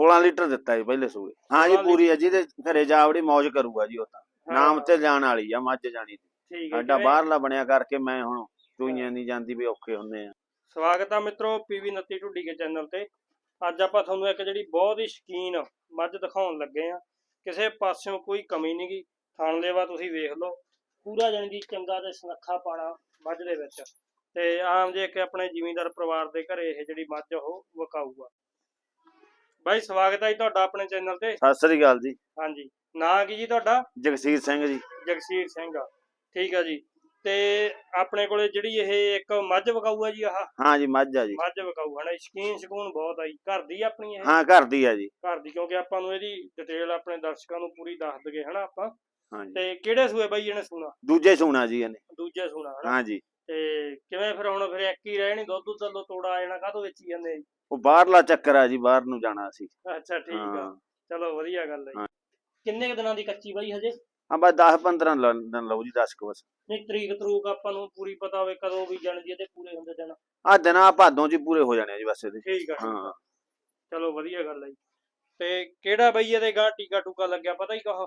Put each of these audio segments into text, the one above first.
16 litre ਦਿੱਤਾ ਜੀ ਪਹਿਲੇ ਸੂਏ। ਹਾਂ ਜੀ 16 ਪੂਰੀ ਆ ਜਿਹਦੇ ਘਰੇ ਜਾਵੜੀ ਮौज ਕਰੂਗਾ ਜੀ ਉਹ ਤਾਂ। ਨਾਮ ਤੇ ਜਾਣ ਵਾਲੀ ਆ ਮੱਝ ਜਾਣੀ ਦੀ ਠੀਕ ਹੈ ਸਾਡਾ ਬਾਹਰਲਾ ਬਣਿਆ ਕਰਕੇ ਮੈਂ ਹੁਣ ਚੂਈਆਂ ਨਹੀਂ ਜਾਂਦੀ ਵੀ ਔਖੇ ਹੁੰਦੇ ਆ। ਸਵਾਗਤ ਆ ਮਿੱਤਰੋ ਪੀਵੀ 29 ਢੁੱਡੀ ਕੇ ਚੈਨਲ ਤੇ। ਅੱਜ ਆਪਾਂ ਤੁਹਾਨੂੰ ਇੱਕ ਜਿਹੜੀ ਬਹੁਤ ਹੀ ਸ਼ਕੀਨ ਮੱਝ ਦਿਖਾਉਣ ਲੱਗੇ ਆ। ਕਿਸੇ ਪਾਸਿਓਂ ਕੋਈ ਕਮੀ ਨਹੀਂ ਗੀ ਥਣ ਲੇਵਾ ਤੁਸੀਂ ਵੇਖ ਲਓ। ਪੂਰਾ ਜਾਣੀ ਦੀ ਚੰਗਾ ਤੇ ਸੁਨੱਖਾ ਪਾਣਾ ਮੱਝ ਦੇ ਵਿੱਚ। ਤੇ ਆਮ ਜੇ ਕਿ ਆਪਣੇ ਜ਼ਿਮੀਂਦਾਰ ਪਰਿਵਾਰ ਦੇ ਘਰੇ ਇਹ ਜਿਹੜੀ ਮੱਝ ਉਹ ਵਕਾਊਗਾ। ਬਾਈ ਸਵਾਗਤ ਹੈ ਜੀ ਤੁਹਾਡਾ ਆਪਣੇ ਚੈਨਲ ਤੇ। ਸਤਿ ਸ੍ਰੀ ਅਕਾਲ ਜੀ। ਹਾਂਜੀ। ਨਾਂ ਕੀ ਜੀ ਤੁਹਾਡਾ? ਜਗਸੀਰ ਸਿੰਘ ਜੀ। ਜਗਸੀਰ ਸਿੰਘ। ਆ ਠੀਕ ਆ ਜੀ। ਤੇ ਆਪਣੇ ਕੋਲੇ ਜਿਹੜੀ ਇਹ ਇੱਕ ਮੱਝ ਵਕਾਊ ਆ ਜੀ ਆਹ? ਹਾਂ ਜੀ ਮੱਝ ਆ ਜੀ। ਮੱਝ ਵਿਕਾਊ ਹਨਾ? ਸ਼ਕੀਨ ਸ਼ਕੂਨ ਬਹੁਤ ਆਈ ਘਰ ਦੀ ਆਪਣੀ ਇਹ? ਹਾਂ ਘਰ ਦੀ ਆ ਜੀ। ਘਰ ਦੀ ਕਿਉਂਕਿ ਆਪਾਂ ਨੂੰ ਇਹਦੀ ਡਿਟੇਲ ਆਪਣੇ ਦਰਸ਼ਕਾਂ ਨੂੰ ਪੂਰੀ ਦੱਸ ਦਗੇ ਹਨਾ ਆਪਾਂ? ਜੀ। ਤੇ ਕਿਹੜੇ ਸੂਏ ਬਾਈ ਇਹਨੇ ਸੁਣਾ? ਦੂਜੇ ਸੂਣਾ ਜੀ ਇਹਨੇ। ਦੂਜੇ ਸੁਣਾ ਹਨਾ? ਹਾਂ ਜੀ। ਤੇ ਕਿਵੇਂ ਫਿਰ ਹੁਣ ਫਿਰ ਇੱਕ ਹੀ ਰਹਿਣੀ ਦੁੱਧ ਦੁੱਧ ਤੋਂ ਤੋੜਾ ਆ ਜਾਣਾ ਕਾਹਤੋਂ ਵੇਚੀ ਜਾਂਦੇ ਆ ਜੀ? ਉਹ ਬਾਹਰਲਾ ਚੱਕਰ ਆ ਜੀ ਬਾਹਰ ਨੂੰ ਜਾਣਾ ਸੀ ਅੱਛਾ ਠੀਕ ਆ। ਹਾਂ। ਚਲੋ ਵਧੀਆ ਗੱਲ ਹੈ ਜੀ। ਹਾਂ। ਕਿੰਨੇ ਕੁ ਦਿਨਾਂ ਦੀ ਕੱਚੀ ਬਾਈ ਹਜੇ? ਹਾਂ ਬਸ 10 15 ਦਿਨ ਲਓ ਜੀ 10 ਕੁ ਬਸ। ਨਹੀਂ ਤਰੀਕ ਤਰੂਕ ਆਪਾਂ ਨੂੰ ਪੂਰੀ ਪਤਾ ਹੋਵੇ ਕਦੋਂ ਵੀ ਜਾਣਦੀ ਹੈ ਤੇ ਪੂਰੇ ਹੁੰਦੇ ਦਿਨ। ਆ ਦਿਨਾਂ ਭਾਦੋਂ ਹੀ ਪੂਰੇ ਹੋ ਜਾਣੇ ਆ ਜੀ ਬਸ ਇਹਦੇ। ਠੀਕ ਆ ਹਾਂ। ਚਲੋ ਵਧੀਆ ਗੱਲ ਹੈ ਜੀ। ਤੇ ਕਿਹੜਾ ਬਈ ਇਹਦੇ ਗਾਂ ਟੀਕਾ ਟੂਕਾ ਲੱਗਿਆ ਪਤਾ ਹੀ ਕਹਾ?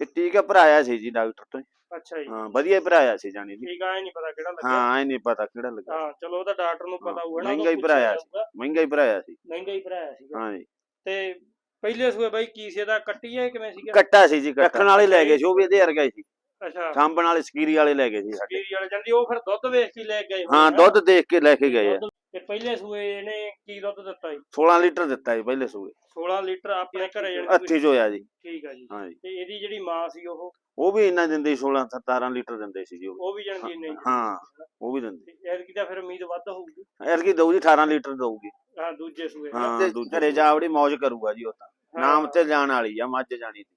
ਇਹ ਟੀਕਾ ਭਰਾਇਆ ਸੀ ਜੀ ਡਾਕਟਰ ਤੋਂ ਹੀ। ਅੱਛਾ ਜੀ। ਹਾਂ ਵਧੀਆ ਭਰਾਇਆ ਸੀ ਜਾਣੀ ਦੀ ਠੀਕ ਆ ਇਹ ਨਹੀਂ ਪਤਾ ਕਿਹੜਾ ਲੱਗਿਆ ਹਾਂ ਇਹ ਨਹੀਂ ਪਤਾ ਕਿਹੜਾ ਲੱਗਾ। ਹਾਂ ਚਲੋ ਉਹਦਾ ਡਾਕਟਰ ਨੂੰ ਪਤਾ ਹਾਂ, ਹੋਊਗਾ ਨਾ ਮਹਿੰਗਾ ਹੀ ਉਹਨੂੰ ਭਰਾਇਆ ਜਾਊਗਾ। ਮਹਿੰਗਾ ਹੀ ਭਰਾਇਆ ਸੀ। ਮਹਿੰਗਾ ਹੀ ਭਰਾਇਆ ਸੀਗਾ ਹਾਂ ਜੀ। ਤੇ ਪਹਿਲੇ ਸੂਏ ਬਾਈ ਕੀ ਸੀ ਇਹਦਾ? ਕੱਟੀ ਹੈ ਕਿਵੇਂ ਸੀਗਾ? ਕੱਟਾ ਸੀ ਜੀ ਰੱਖਣ ਵਾਲੇ ਲੈ ਗਏ ਸੀ ਉਹ ਵੀ ਇਹਦੇ ਵਰਗਾ ਹੀ ਸੀ। ਅੱਛਾ। ਸਾਂਭਣ ਵਾਲੇ ਸਕੀਰੀ ਵਾਲੇ ਲੈ ਗਏ ਸੀ ਸਾਡੇ। ਗੀਰੀ ਵਾਲੇ ਜਾਂਦੀ ਉਹ ਫਿਰ ਦੁੱਧ ਵੇਖ ਕੇ ਲੈ ਗਏ ਹੋਣੇ ਹਾਂ ਨਾ? ਦੁੱਧ ਦੇਖ ਕੇ ਲੈ ਕੇ ਗਏ ਆ। ਦੁੱਧ- ਤੇ ਪਹਿਲੇ ਸੂਏ ਇਹਨੇ ਕੀ ਦੁੱਧ ਦਿੱਤਾ ਜੀ? 16 ਲੀਟਰ ਦਿੱਤਾ ਜੀ ਪਹਿਲੇ ਸੂਏ। 16 ਲੀਟਰ ਆਪਣੇ ਘਰੇ ਜਾਣੀ ਅੱਥੀ ਚ ਹੋਇਆ ਜੀ। ਠੀਕ ਆ ਜੀ। ਹਾਂ ਜੀ। ਤੇ ਇਹਦੀ ਜਿਹੜੀ ਮਾਂ ਸੀ ਉਹ? ਉਹ ਵੀ ਇੰਨਾ ਦਿੰਦੇ ਸੀ 16 17 ਲੀਟਰ ਦਿੰਦੇ ਸੀ ਜੀ ਉਹ ਉਹ ਵੀ ਜਾਣਦੀ ਇੰਨੇ ਹੀ? ਹਾਂ ਉਹ ਵੀ ਦਿੰਦੇ। ਐਤਕੀ ਤਾਂ ਫਿਰ ਉਮੀਦ ਵੱਧ ਹੋਊਗੀ। ਐਰਕੀ ਦਊ ਜੀ 18 ਲੀਟਰ ਦਊਗੀ। ਹਾਂ ਦੂਜੇ ਸੂਏ। ਹਾਂ ਘਰੇ ਜਾਵੜੀ ਮौज ਕਰੂਗਾ ਜੀ ਉਹ ਤਾਂ। ਨਾਮ ਤੇ ਜਾਣ ਵਾਲੀ ਆ ਮੱਝ ਜਾਣੀ ਦੀ।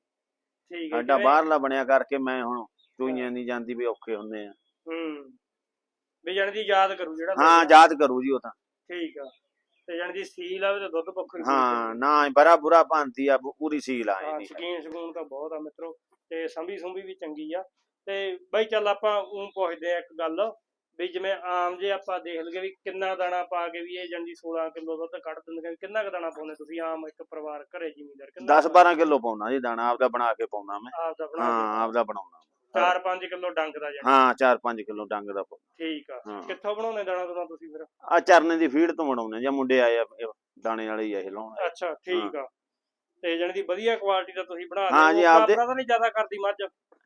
ਠੀਕ ਹੈ ਸਾਡਾ ਬਾਹਰਲਾ ਬਣਿਆ ਕਰਕੇ ਮੈਂ ਹੁਣ ਚੂਈਆਂ ਨਹੀਂ ਜਾਂਦੀ ਵੀ ਔਖੇ ਹੁੰਦੇ ਆ। ਹੂੰ। ਵੀ ਜਾਣੀ ਦੀ ਯਾਦ ਕਰੂ ਜਿਹੜਾ ਹਾਂ। ਯਾਦ ਕਰੂ ਜੀ ਉਹ ਤਾਂ। ਠੀਕ ਆ। ਤੇ ਜਾਣੀ ਦੀ ਸੀਲ ਆਵੇ ਤੇ ਦੁੱਧ ਪੱਖੋਂ ਹੀ ਨਾ ਬੜਾ ਬੁਰਾ ਭਾਂਤੀ ਆ ਪੂਰੀ ਸੀਲ ਆ ਇਹਦੀ। ਸ਼ਕੀਨ ਸ਼ਕੂਨ ਤਾਂ ਬਹੁਤ ਆ ਮਿੱਤਰੋ ਤੇ ਸੰਭੀ ਸੁੰਭੀ ਵੀ ਚੰਗੀ ਆ। ਤੇ ਬਾਈ ਚੱਲ ਆਪਾਂ ਉਹ ਪੁੱਛਦੇ ਆ ਇੱਕ ਗੱਲ ਵੀ ਜਿਵੇਂ ਆਮ ਜੇ ਆਪਾਂ ਦੇਖ ਲਈਏ ਵੀ ਕਿੰਨਾ ਦਾਣਾ ਪਾ ਕੇ ਵੀ ਇਹ ਜਾਂਦੀ 16 ਕਿਲੋ ਦੁੱਧ ਕੱਢ ਦਿੰਦੇ ਕਿੰਨਾ ਕੁ ਦਾਣਾ ਪਾਉਂਦੇ ਤੁਸੀਂ ਆਮ ਇੱਕ ਪਰਿਵਾਰ ਘਰੇ ਜ਼ਿਮੀਂਦਾਰ 10 12 ਕਿਲੋ ਪਾਉਣਾ ਜੀ ਦਾਣਾ ਆਪਦਾ ਬਣਾ ਕੇ ਪਾਉਣਾ ਮੈਂ। ਆਪ ਦਾ ਬਣਾ ਹਾਂ ਆਪਦਾ ਬਣਾਉਣਾ। 4-5 ਕਿਲੋ ਡੰਗ ਦਾ ਜਾਨੀ ਹਾਂ 4-5 ਕਿਲੋ ਡੰਗ ਦਾ। ਠੀਕ ਆ। ਹਾਂ। ਕਿੱਥੋਂ ਬਣਾਉਂਦੇ ਦਾਣਾ ਦੁਣਾ ਤੁਸੀਂ ਫਿਰ? ਆ ਚਰਨੇ ਦੀ ਫੀਡ ਤੋਂ ਬਣਾਉਣੇ ਜਾਂ ਮੁੰਡੇ ਆਏ ਆ ਇਹ ਦਾਣੇ ਵਾਲੇ ਹੀ ਆ ਇਹ ਲਾਉਣ ਅੱਛਾ ਠੀਕ ਆ। ਤੇ ਜਾਣੀ ਦੀ ਵਧੀਆ ਕੁਆਲਿਟੀ ਦਾ ਤੁਸੀਂ ਬਣਾ ਹਾਂ ਜੀ, ਆਪਦੇ- ਆਪਦਾ ਤਾਂ ਨਹੀਂ ਜ਼ਿਆਦਾ ਕਰਦੀ ਮੱਝ।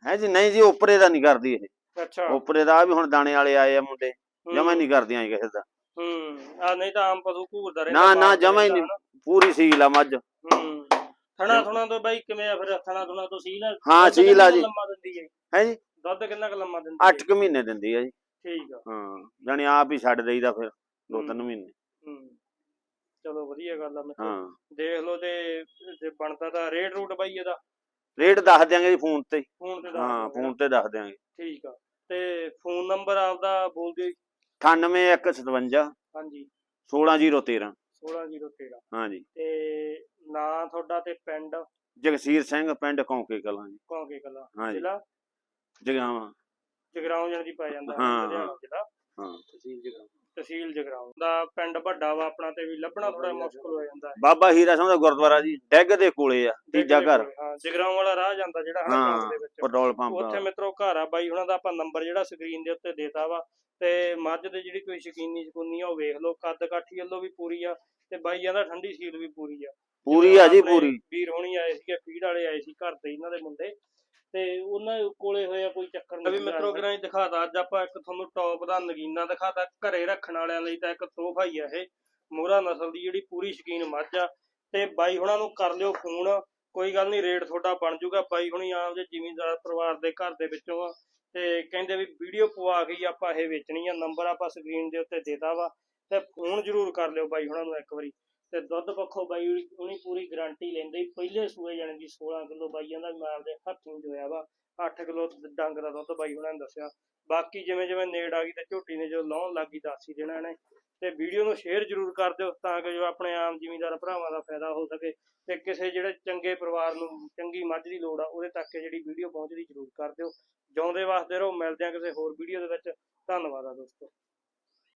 ਹੈ ਜੀ ਨਹੀਂ ਜੀ ਉੱਪਰੇ ਦਾ ਨਹੀਂ ਕਰਦੀ ਇਹ। ਅੱਛਾ। ਉੱਪਰੇ ਦਾ ਆਹ ਵੀ ਹੁਣ ਦਾਣੇ ਵਾਲੇ ਆਏ ਆ ਮੁੰਡੇ ਹੂੰ, ਜਮਾ ਨਹੀਂ ਕਰਦੀਆਂ ਇਹ ਕਿਸੇ ਦਾ। ਹੂੰ ਆ ਨਹੀਂ ਤਾਂ ਆਮ ਪਸ਼ੂ ਘੂਰਦਾ ਨਾ, ਨਾ, ਮਾਰਦਾ ਜਮਾਂ ਹੀ ਰਹਿੰਦਾ, ਨਹੀਂ। ਪੂਰੀ ਸੀਲ ਆ ਮੱਝ। ਹੂੰ। ਥਣਾ ਥਣਾ ਤੋਂ ਬਾਈ ਕਿਵੇਂ ਆ ਫਿਰ? ਥਣਾ ਥਣਾ ਤੋਂ ਸੀਲ ਆ? ਹਾਂ, ਸੀਲ ਆ ਜੀ। ਲੰਮਾ ਹੈ ਜੀ? ਦੁੱਧ ਕਿੰਨਾ ਕੁ ਲੰਮਾ ਦਿੰਦੀ 8 ਕੁ ਮਹੀਨੇ ਦਿੰਦੀ ਆ ਜੀ। ਠੀਕ ਆ। ਹਾਂ ਜਾਣੀ ਆਪ ਹੀ ਛੱਡ ਦੇਈਦਾ ਫਿਰ ਦੋ ਤਿੰਨ ਮਹੀਨੇ। ਹੂੰ। ਚਲੋ ਵਧੀਆ ਗੱਲ ਆ ਮਿੱਤਰੋ ਹਾਂ। ਦੇਖ ਲਓ ਤੇ ਜੇ ਬਣਦਾ ਤਾਂ ਰੇਟ ਰੂਟ ਬਾਈ ਇਹਦਾ। ਰੇਟ ਦੱਸ ਦਿਆਂਗੇ ਜੀ ਫੋਨ ਤੇ। ਫੋਨ ਤੇ ਹਾਂ ਫੋਨ ਤੇ ਦੱਸ ਦਿਆਂਗੇ। ਠੀਕ ਆ। ਤੇ ਫੋਨ ਨੰਬਰ ਆਪਦਾ ਬੋਲ ਦਿਓ ਜੀ। 98157 ਹਾਂਜੀ। 16013 16013 ਹਾਂ ਜੀ। ਤੇ ਨਾਂ ਤੁਹਾਡਾ ਤੇ ਪਿੰਡ? ਜਗਸੀਰ ਸਿੰਘ ਪਿੰਡ ਕੌਂਕੇ ਕਲਾਂ ਜੀ। ਕੌਂਕੇ ਕਲਾ। ਜ਼ਿਲ੍ਹਾ? ਜਗਾਵਾਂ ਜਗਰਾਉਂ ਜਣ ਦੀ ਪੈ ਜਾਂਦਾ ਹੈ, ਹਾਂ, ਲੁਧਿਆਣਾ ਜ਼ਿਲ੍ਹਾ। ਹਾਂ ਤਹਿਸੀਲ ਜਗਾਵਾਂ ਤਹਿਸੀਲ ਜਗਰਾਉਂ ਦਾ ਪਿੰਡ ਵੱਡਾ ਵਾ ਆਪਣਾ ਤੇ ਵੀ ਲੱਭਣਾ ਥੋੜਾ ਮੁਸ਼ਕਲ ਹੋ ਜਾਂਦਾ ਹੈ। ਬਾਬਾ ਹੀਰਾ ਸਿੰਘ ਦਾ ਗੁਰਦੁਆਰਾ ਜੀ ਡੈਗ ਦੇ ਕੋਲੇ ਆ ਤੀਜਾ ਘਰ। ਹਾਂ ਜਗਰਾਉਂ ਵਾਲਾ ਰਾਹ ਜਾਂਦਾ ਜਿਹੜਾ ਹਨਾ ਹਾਂ, ਪਿੰਡ ਦੇ ਵਿੱਚ। ਪੈਟਰੋਲ ਪੰਪ ਉੱਥੇ ਮਿੱਤਰੋ ਘਰ ਆ ਬਾਈ ਉਹਨਾਂ ਦਾ ਆਪਾਂ ਨੰਬਰ ਜਿਹੜਾ ਸਕਰੀਨ ਦੇ ਉੱਤੇ ਦੇਤਾ ਵਾ। ਤੇ ਮੱਝ ਦੇ ਜਿਹੜੀ ਕੋਈ ਸ਼ਕੀਨੀ ਸ਼ਕੂਨੀ ਆ ਉਹ ਵੇਖ ਲਓ ਕੱਦ ਕਾਠੀ ਵੱਲੋਂ ਵੀ ਪੂਰੀ ਆ ਤੇ ਬਾਈਆਂ ਦਾ ਠੰਡੀ ਸੀਲ ਵੀ ਪੂਰੀ ਆ। ਪੂਰੀ ਆ ਜੀ ਪੂਰੀ। ਵੀਰ ਹੋਣੀ ਆਏ ਸੀਗੇ ਫੀਡ ਵਾਲੇ ਆਏ ਸੀ ਘਰ ਦੇ ਇਹਨਾਂ ਦੇ ਮੁੰਡੇ। ਤੇ ਉਹਨਾਂ ਕੋਲੇ ਹੋਇਆ ਕੋਈ ਚੱਕਰ ਨਹੀਂ ਵੀ ਮਿੱਤਰੋ ਕਿਰਾਂ ਦਿਖਾਤਾ ਅੱਜ ਆਪਾਂ ਇੱਕ ਤੁਹਾਨੂੰ ਟੌਪ ਦਾ ਨਗੀਨਾ ਦਿਖਾਤਾ ਘਰੇ ਰੱਖਣ ਵਾਲਿਆਂ ਲਈ ਤਾਂ ਇੱਕ ਤੋਹਫਾ ਹੀ ਆ ਇਹ ਮੋਹਰਾ ਨਸਲ ਦੀ ਜਿਹੜੀ ਪੂਰੀ ਸ਼ਕੀਨ ਮੱਝ ਆ। ਤੇ ਬਾਈ ਹੁਣਾਂ ਨੂੰ ਕਰ ਲਿਓ ਫੋਨ ਕੋਈ ਗੱਲ ਨਹੀਂ ਰੇਟ ਤੁਹਾਡਾ ਬਣ ਜਾਊਗਾ ਬਾਈ ਹੁਣੀ ਆਮ ਜੇ ਜ਼ਿਮੀਂਦਾਰ ਪਰਿਵਾਰ ਦੇ ਘਰ ਦੇ ਵਿੱਚੋਂ ਤੇ ਕਹਿੰਦੇ ਵੀ ਵੀਡੀਓ ਪਵਾ ਕੇ ਆਪਾਂ ਇਹ ਵੇਚਣੀ ਆ ਨੰਬਰ ਆਪਾਂ ਸਕਰੀਨ ਦੇ ਉੱਤੇ ਦੇਤਾ ਵਾ। ਤੇ ਫੋਨ ਜ਼ਰੂਰ ਕਰ ਲਿਓ ਬਾਈ ਹੁਣਾਂ ਨੂੰ ਇੱਕ ਵਾਰੀ। ਤੇ ਦੁੱਧ ਪੱਖੋਂ ਬਾਈ ਉਹਨੀ ਪੂਰੀ ਗਾਰੰਟੀ ਲੈਂਦੇ ਪਹਿਲੇ ਸੂਏ ਜਾਣੇ ਦੀ 16 ਕਿਲੋ ਬਾਈਆਂ ਦਾ ਮੈਂ ਆਪਦੇ ਹੱਥੋਂ ਜੋਇਆ ਵਾ 8 ਕਿਲੋ ਡੰਗ ਦਾ ਦੁੱਧ ਬਾਈ ਉਹਨਾਂ ਨੇ ਦੱਸਿਆ। ਬਾਕੀ ਜਿਵੇਂ ਜਿਵੇਂ ਨੇੜ ਆ ਗਈ ਤੇ ਝੋਟੀ ਨੇ ਜੋ ਲਾਉਣ ਲੱਗੀ ਦੱਸ ਹੀ ਦੇਣਾ ਨੇ ਤੇ ਵੀਡੀਓ ਨੂੰ ਸ਼ੇਅਰ ਜ਼ਰੂਰ ਕਰ ਦਿਓ ਤਾਂ ਕਿ ਜੋ ਆਪਣੇ ਆਮ ਜ਼ਿਮੀਂਦਾਰ ਭਰਾਵਾਂ ਦਾ ਫਾਇਦਾ ਹੋ ਸਕੇ ਤੇ ਕਿਸੇ ਜਿਹੜੇ ਚੰਗੇ ਪਰਿਵਾਰ ਨੂੰ ਚੰਗੀ ਮੱਝ ਦੀ ਲੋੜ ਆ, ਉਹਦੇ ਤੱਕ ਜਿਹੜੀ ਵੀਡੀਓ ਪਹੁੰਚਦੀ ਜ਼ਰੂਰ ਕਰ ਦਿਓ। ਜਿਉਂਦੇ ਵਾਸਤੇ ਰਹੋ, ਮਿਲਦੇ ਆ ਕਿਸੇ ਹੋਰ ਵੀਡੀਓ ਦੇ ਵਿੱਚ। ਧੰਨਵਾਦ ਆ ਦੋਸਤੋ।